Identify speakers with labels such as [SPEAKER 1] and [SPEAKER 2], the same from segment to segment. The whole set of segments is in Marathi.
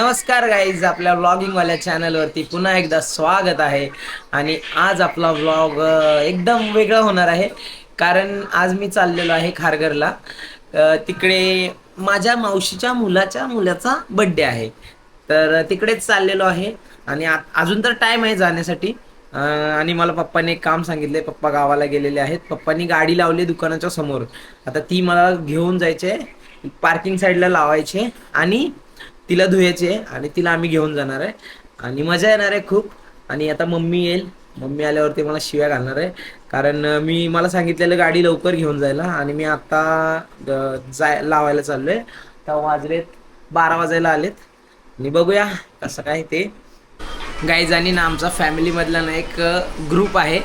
[SPEAKER 1] नमस्कार गाईज आपल्या व्लॉगिंगवाल्या चॅनलवरती पुन्हा एकदा स्वागत आहे. आणि आज आपला व्लॉग एकदम वेगळा होणार आहे. कारण आज मी चाललेलो आहे खारघरला. तिकडे माझ्या मावशीच्या मुलाच्या मुलाचा बड्डे आहे. तर तिकडेच चाललेलो आहे. आणि आ- अजून तर टाईम आहे जाण्यासाठी. आणि मला पप्पाने एक काम सांगितले पप्पा गावाला गेलेले आहेत. पप्पांनी गाडी लावली दुकानाच्या समोर. आता ती मला घेऊन जायचे पार्किंग साईडला लावायचे. आणि तिला धुयाचे आणि तिला आम्ही घेऊन जाणार आहे. आणि मजा येणार आहे खूप. आणि आता मम्मी येईल. मम्मी आल्यावरती मला शिव्या घालणार आहे. कारण मी मला सांगितलेलं गाडी लवकर घेऊन जायला. आणि मी आता जाय लावायला चाललोय. तेव्हा वाजलेत बारा वाजायला आलेत. आणि बघूया कसं काय ते. गाईज आणि ना आमचा फॅमिलीमधला ना एक ग्रुप आहे.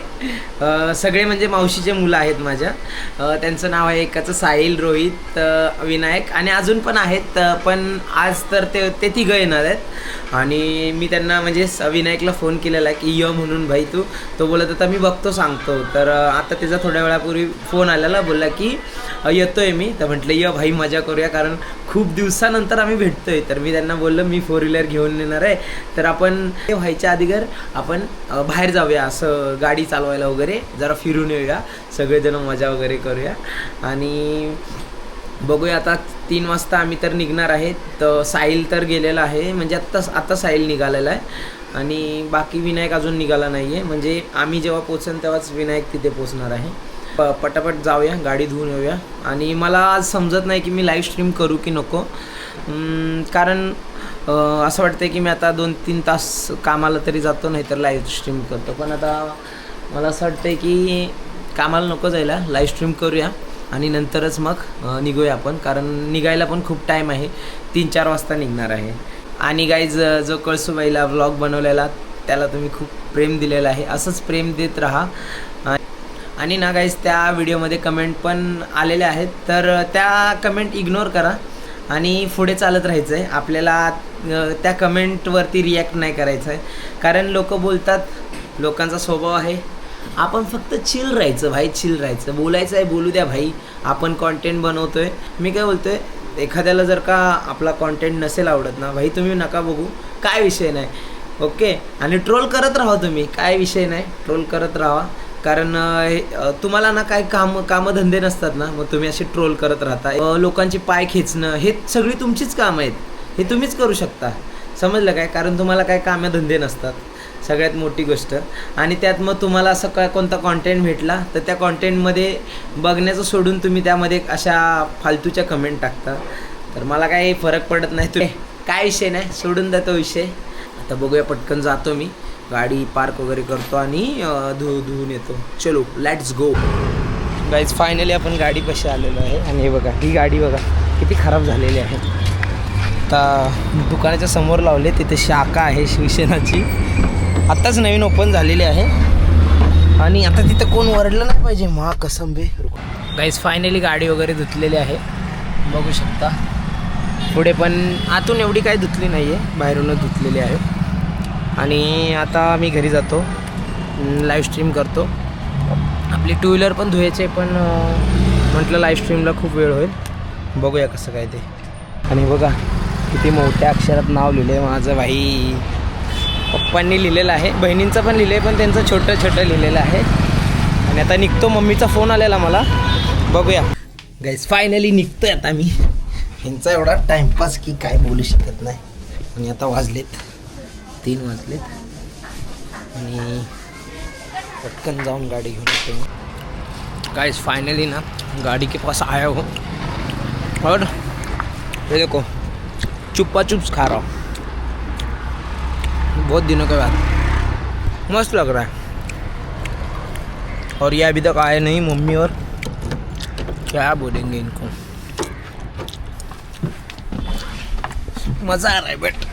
[SPEAKER 1] सगळे म्हणजे मावशीचे मुलं आहेत माझ्या. त्यांचं नाव आहे एकाचं साहिल रोहित विनायक आणि अजून पण आहेत पण आज तर ते ते तिघं येणार आहेत. आणि मी त्यांना म्हणजे स- विनायकला फोन केलेला आहे की य म्हणून भाई तू. तो बोलत होता मी बघतो सांगतो. तर आता त्याचा थोड्या वेळापूर्वी फोन आलेला बोलला की येतो येतोय मी. तर म्हटलं य भाई मजा करूया. कारण खूप दिवसानंतर आम्ही भेटतोय. तर मी त्यांना बोललो मी फोर व्हीलर घेऊन येणार आहे. तर आपण ते व्हायच्या अगोदर आपण बाहेर जाऊया. असं गाडी चालवायला वगैरे जरा फिरून येऊया. सगळेजण मजा वगैरे करूया. आणि बघूया आता तीन वाजता आम्ही तर निघणार आहे. तर साहिल तर गेलेला आहे. म्हणजे आत्ता आता साहिल निघालेला आहे. आणि बाकी विनायक अजून निघाला नाही आहे म्हणजे आम्ही जेव्हा पोचन तेव्हाच विनायक तिथे पोचणार आहे. प पटापट जाऊया गाडी धुवून येऊया. आणि मला आज समजत नाही की मी लाईव्ह स्ट्रीम करू की नको. कारण असं वाटतं की मी आता दोन तीन तास कामाला तरी जातो नाही तर लाईव्ह स्ट्रीम करतो. पण आता मला असं वाटतं की कामाला नको जायला लाईव्ह स्ट्रीम करूया आणि नंतरच मग निघूया आपण. कारण निघायला पण खूप टाईम आहे. तीन चार वाजता निघणार आहे. आणि गाईज जो कळसूबाईला व्लॉग बनवलेला त्याला तुम्ही खूप प्रेम दिलेलं आहे. असंच प्रेम देत राहा. आणि ना गाईज त्या व्हिडिओमध्ये कमेंट पण आलेल्या आहेत. तर त्या कमेंट इग्नोर करा आणि पुढे चालत राहायचं आहे आपल्याला त्या कमेंटवरती रिॲक्ट नाही करायचं आहे कारण लोक बोलतात लोकांचा स्वभाव आहे. आपण फक्त चिल राहायचं भाई चिल राहायचं. बोलायचं आहे बोलू द्या भाई. आपण कॉन्टेंट बनवतो आहे मी काय बोलतो आहे एखाद्याला जर का आपला कॉन्टेंट नसेल आवडत ना भाई तुम्ही नका बघू. काय विषय नाही. ओके? आणि ट्रोल करत राहा तुम्ही. काय विषय नाही. ट्रोल करत राहा. कारण हे- तुम्हाला ना काय काम कामधंदे नसतात ना मग तुम्ही असे ट्रोल करत राहता. लोकांचे पाय खेचणं हे सगळी तुमचीच कामं आहेत. हे तुम्हीच करू शकता. समजलं काय? कारण तुम्हाला काय कामधंदे नसतात. सगळ्यात मोठी गोष्ट. आणि त्यात मग तुम्हाला असं काय कोणता कॉन्टेंट भेटला तर त्या कॉन्टेंटमध्ये बघण्याचं सोडून तुम्ही त्यामध्ये अशा फालतूच्या कमेंट टाकता. तर मला काही फरक पडत नाही. तुम्ही काय विषय नाही. सोडून द्या तो विषय. आता बघूया पटकन जातो मी. गाडी पार्क वगैरे करतो आणि धु धुवून येतो. चलो लेट्स गो गाईज फायनली आपण गाडी कशी आलेलो आहे. आणि हे बघा ही गाडी बघा किती खराब झालेली आहे. आता दुकानाच्या समोर लावले तिथे शाखा आहे शिवसेनाची. आत्ताच नवीन ओपन झालेली आहे. आणि आता तिथं कोण वरडलं नाही पाहिजे. मा कसं बे. गाईज फायनली गाडी वगैरे धुतलेली आहे. बघू शकता. पुढे पण आतून एवढी काही धुतली नाही आहे बाहेरूनच धुतलेली आहे. आणि आता मी घरी जातो. लाईव्ह स्ट्रीम करतो. आपली टू व्हीलर पण धुवायचे पण म्हटलं लाईव्ह स्ट्रीमला खूप वेळ होईल. बघूया कसं काय ते. आणि बघा किती मोठ्या अक्षरात नाव लिहिलं आहे माझं भाई पप्पांनी लिहिलेलं आहे. बहिणींचं पण लिहिलं आहे पण त्यांचं छोटं छोटं लिहिलेलं आहे. आणि आता निघतो मम्मीचा फोन आलेला मला. बघूया. गाईज फायनली निघतोय आता मी. यांचा एवढा टाइमपास की काय बोलू शकत नाही. आणि आता वाजलेत. तीन वाजलेत. आणि पटकन जाऊन गाडी घेऊन येतो गाइस फाइनली ना गाड़ी के पास आया हो. और ये देखो चुप्पा चुप्स खा रहा हूँ. बहुत दिनों के बाद। मस्त लग रहा है। और ये अभी तक आए नहीं मम्मी और। क्या बोलेंगे इनको? मज़ा आ रहा है बट।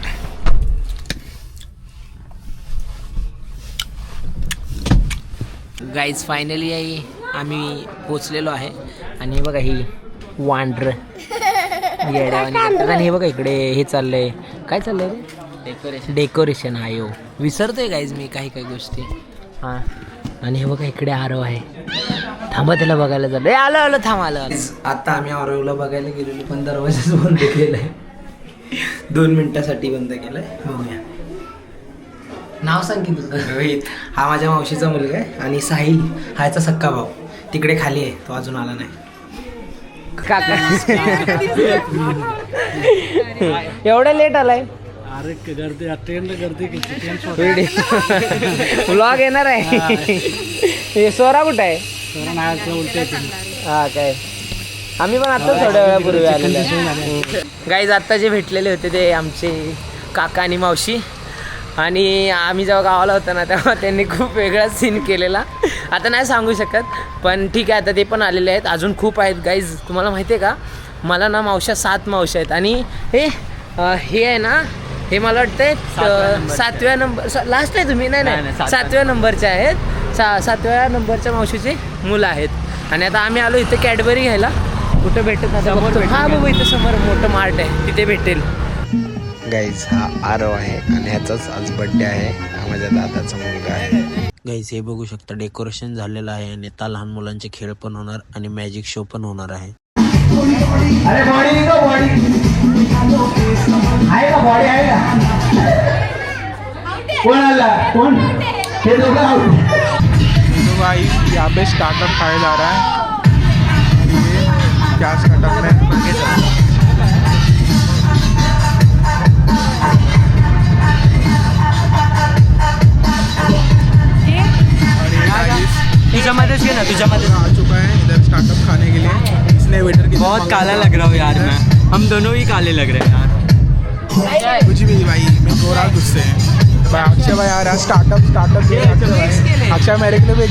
[SPEAKER 1] गाईज फायनली आम्ही पोचलेलो आहे. आणि हे बघा ही करतात. आणि हे बघा इकडे हे चाललंय. काय चाललंय रे? डेकोरेशन डेकोरेशन आहे हो विसरतोय गाईज मी काही काही गोष्टी. हां. आणि हे बघा इकडे आरव आहे. थांबा त्याला बघायला चाललं ए, आलं आलं थांब आलं आलं. आता आम्ही आरवला बघायला गेलेलो पण दरवाजाच बंद केलाय. दोन मिनिटासाठी बंद केलंय. बघूया.
[SPEAKER 2] नाव सांग की तुझं.
[SPEAKER 1] रोहित. हा माझ्या मावशीचा मुलगा आहे आणि साहिल हा याचा सक्का भाऊ. तिकडे खाली आहे तो अजून आला नाही. एवढा लेट आलाय.
[SPEAKER 3] अरे गर्दी ट्रेन गर्दी किती?
[SPEAKER 1] व्लॉग येणार आहे. हे. सोरा कुठं आहे?
[SPEAKER 3] उलटे
[SPEAKER 1] हा काय? आम्ही पण आता थोड्या वेळापूर्वी आलेलो. गाईज आत्ता जे भेटलेले होते ते आमचे काका आणि मावशी. आणि आम्ही जेव्हा गावाला होतो ना तेव्हा त्यांनी खूप वेगळा सीन केलेला. आता नाही सांगू शकत पण ठीक आहे आता ते पण आलेले आहेत. अजून खूप आहेत गाईज तुम्हाला माहिती आहे का? मला ना मावश्या सात मावश्या आहेत. आणि हे हे आहे ना हे मला वाटतंय सातव्या नंबर लास्ट आहे तुम्ही? नाही नाही सातव्या नंबरचे आहेत. सा सातव्या नंबरच्या मावशीची मुलं आहेत. आणि आता आम्ही आलो इथे कॅडबरी घ्यायला. कुठं भेटत नाही हा बाबा इथं समोर मोठं मार्ट आहे. तिथे भेटेल.
[SPEAKER 4] गाईज हा आरव आहे आणि ह्याचाच आज बड्डे आहे. हा माझ्या दादाचा मुलगा आहे. गाईज हे बघू शकता डेकोरेशन झालेलं आहे आणि आता लहान मुलांचे खेळ पण होणार आणि मॅजिक शो पण होणार आहे.
[SPEAKER 5] तो भाई यहाँ पे स्टार्टअप खाया जा रहा है ये क्या स्टार्टअप है
[SPEAKER 2] तुझ्यामध्येच घे ना तुझ्यामध्ये
[SPEAKER 5] आ चुका है इधर स्टार्टअप खाने के लिए। इसने वेटर की
[SPEAKER 2] बहुत काला लग रहा हूँ यार मैं। हम दोनों ही काले लग रहे हैं यार।
[SPEAKER 5] कुछ भी भाई मैं गोरा गुस्से। भाई अक्षय भाई आ रहा स्टार्टअप स्टार्टअप अक्षय मेरे के लिए भी एक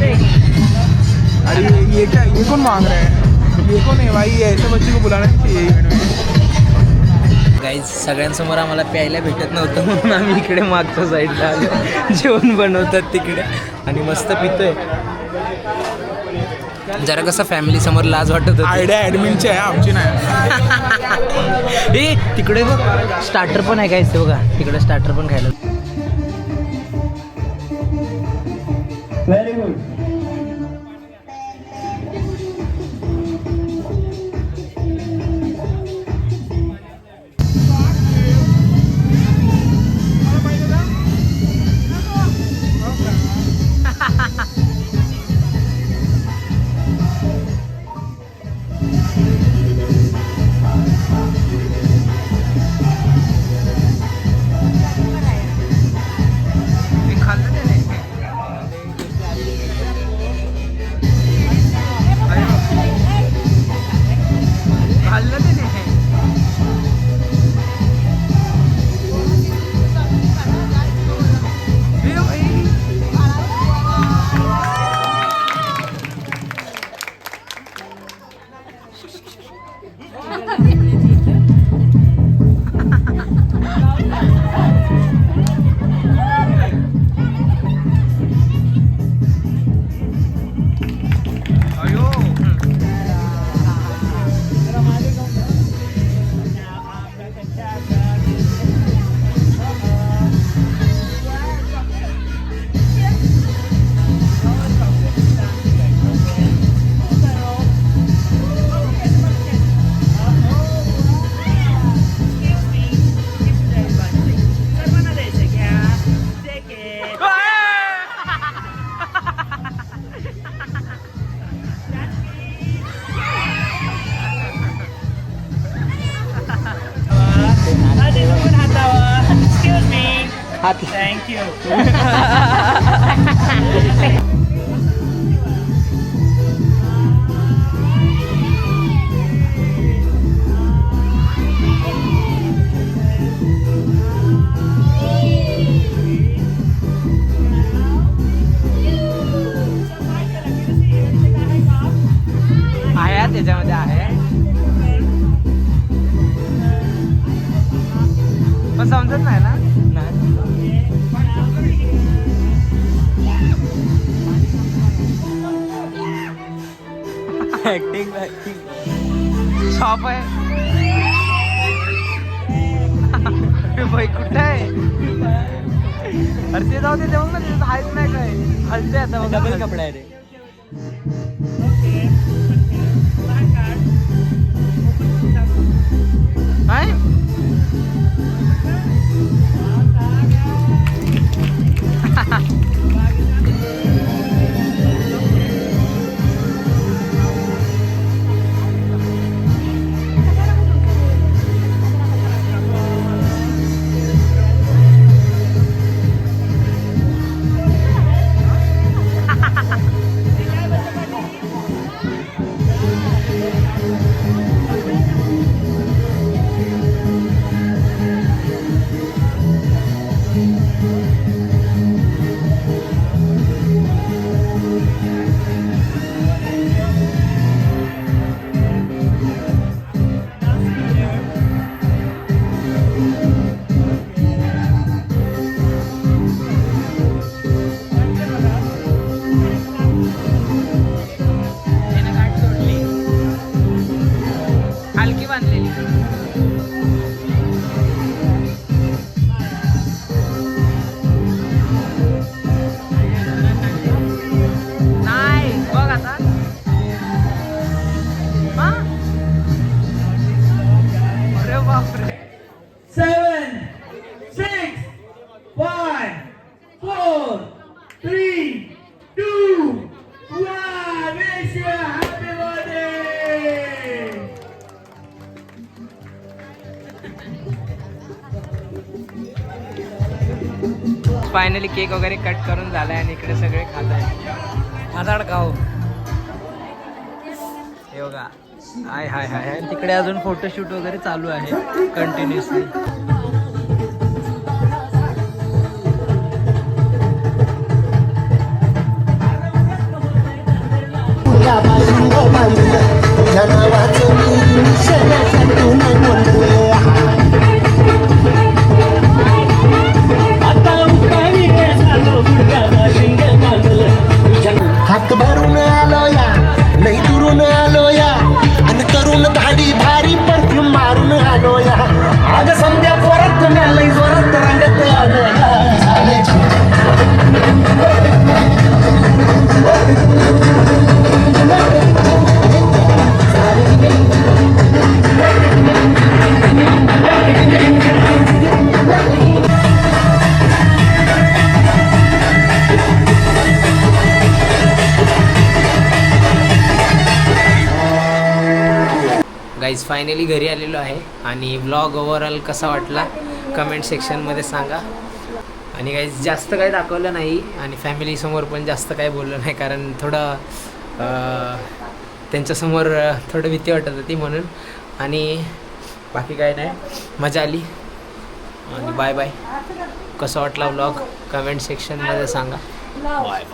[SPEAKER 5] दे अरे ये ये क्या ये कौन मांग रहे हैं? ये कौन है भाई? ऐसे बच्चे को बुलाना चाहिए। इवेंट में
[SPEAKER 1] गाईज सगळ्यांसमोर आम्हाला प्यायला भेटत नव्हतं म्हणून आम्ही इकडे मागच्या साईडला आलो. जेवण बनवतात तिकडे. आणि मस्त पितोय. जरा कसं फॅमिली समोर लाज वाटत होती.
[SPEAKER 5] आयडिया ॲडमिनची आहे आमची नाही.
[SPEAKER 1] ए तिकडे बघ. स्टार्टर पण आहे काय बघा. तिकडे स्टार्टर पण खायला. आहे हा त्याच्यामध्ये आहे ऍक्टिंग ऍक्टिंग शॉप आहे. भाई कुठे आहे? अरे ते जाऊ दे तेव्हा ना तिथं हायच नाही काय हलते आता डबल कपडे आहे रे. काय? फायनली केक वगैरे कट करून झालाय आणि इकडे सगळे खात आहे खादाड खाऊ हे बघा. हाय हाय हाय आणि तिकडे अजून फोटोशूट वगैरे चालू आहे कंटिन्युअसली
[SPEAKER 6] हात
[SPEAKER 1] गाईज फायनली घरी आलेलो आहे. आणि ब्लॉग ओव्हरऑल कसा वाटला? कमेंट सेक्शनमध्ये सांगा. आणि गाईज जास्त काही दाखवलं नाही. आणि फॅमिलीसमोर पण जास्त काही बोललं नाही कारण थोडं त्यांच्यासमोर थोडं भीती वाटत होती म्हणून. आणि बाकी काय नाही. मजा आली. आणि बाय बाय कसा वाटला ब्लॉग कमेंट सेक्शनमध्ये सांगा. Bye bye